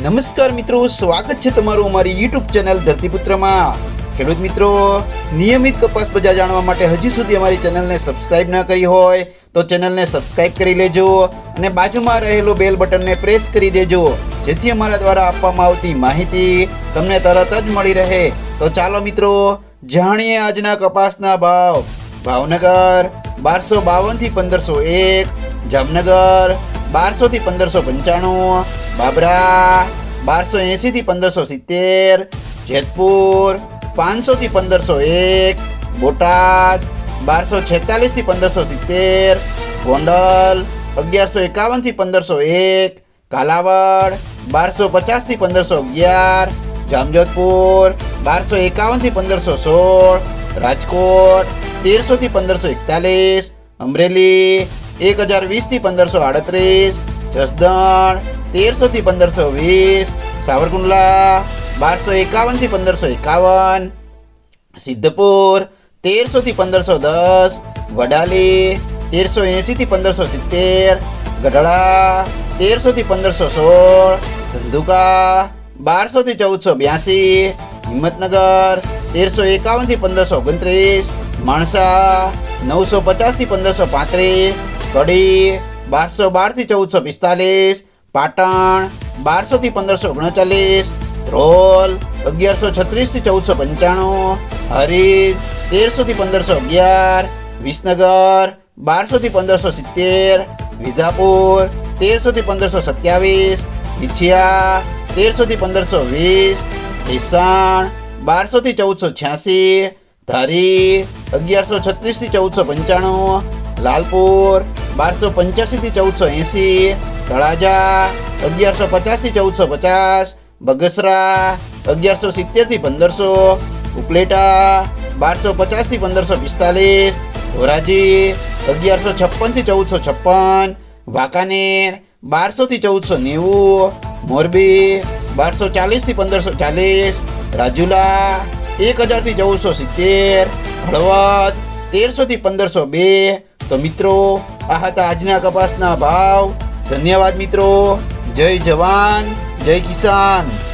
નમસ્કાર મિત્રો, સ્વાગત છે તમારું અમારી યુટ્યુબ ચેનલ ધરતીપુત્રમાં. ખેડૂત મિત્રો, નિયમિત કપાસ બજાર જાણવા માટે હજી સુધી અમારી ચેનલને સબસ્ક્રાઇબ ન કરી હોય તો ચેનલને સબસ્ક્રાઇબ કરી લેજો અને બાજુમાં રહેલો બેલ બટનને પ્રેસ કરી દેજો, જેથી અમારા દ્વારા આપવામાં આવતી માહિતી તમને તરત જ મળી રહે. તો ચાલો મિત્રો, જાણીએ આજના કપાસના ભાવ. ભાવનગર બારસો બાવનથી પંદરસો એક, જામનગર બારસો થી પંદરસો પંચાણું, બાબરા બારસો એંસીથી પંદરસો સિત્તેર, જેતપુર પાંચસો થી પંદરસો એક, બોટાદ બારસો છેતાલીસથી પંદરસો સિત્તેર, ગોંડલ અગિયારસો એકાવનથી પંદરસો એક, કાલાવડ બારસો પચાસથી પંદરસો અગિયાર, જામજોધપુર બારસો એકાવનથી પંદરસો સોળ, રાજકોટ તેરસો થી પંદરસો એકતાલીસ, અમરેલી એક હજાર વીસથી પંદરસો આડત્રીસ, જસદણ તેરસો થી પંદરસો વીસ, સાવરકુંડલા બારસો એકાવનથી પંદરસો એકાવન, સિદ્ધપુર તેરસો થી પંદરસો દસ, વડાલી તેરસો એંસી થી પંદરસો સિત્તેર, ગઢડા તેરસો થી પંદરસો સોળ, ધંધુકા બારસો થી ચૌદસો બ્યાસી, હિંમતનગર તેરસો એકાવનથી પંદરસો ઓગણત્રીસ, માણસા નવસો પચાસથી પંદરસો પાંત્રીસ કડી બારસો બારથી ચૌદસો પિસ્તાલીસ, પાટણ બારસો થી પંદરસો ઓગણચાલીસ ધ્રોલ અગિયારસો છત્રીસથી ચૌદસો પંચાણું, હરીજ તેરસો થી પંદરસો અગિયાર, વિસનગર બારસો થી પંદરસો સિત્તેર, વિજાપુર તેરસો થી પંદરસો સત્યાવીસ, વિછિયા તેરસો થી પંદરસો વીસ, ભીસાણ બારસો થી ચૌદસો છ્યાસી, ધારી અગિયારસો છત્રીસથી ચૌદસો પંચાણું, લાલપુર બારસો પંચ્યાસી થી ચૌદસો એંસી, તળાજા અગિયારસો પચાસથી ચૌદસો પચાસ, બગસરા અગિયારસો સિત્તેરથી પંદરસો, ઉપલેટા બારસો પચાસથી પંદરસો પિસ્તાલીસ, ધોરાજી અગિયારસો છપ્પનથી ચૌદસો છપ્પન, વાંકાનેર બારસો થી ચૌદસો નેવું, મોરબી બારસો ચાલીસથી પંદરસો ચાલીસ, રાજુલા એક હજારથી ચૌદસો સિત્તેર, હળવદ તેરસો થી પંદરસો બે, તો મિત્રો આ હતા આજના કપાસના ભાવ. ધન્યવાદ મિત્રો. જય જવાન જય કિસાન.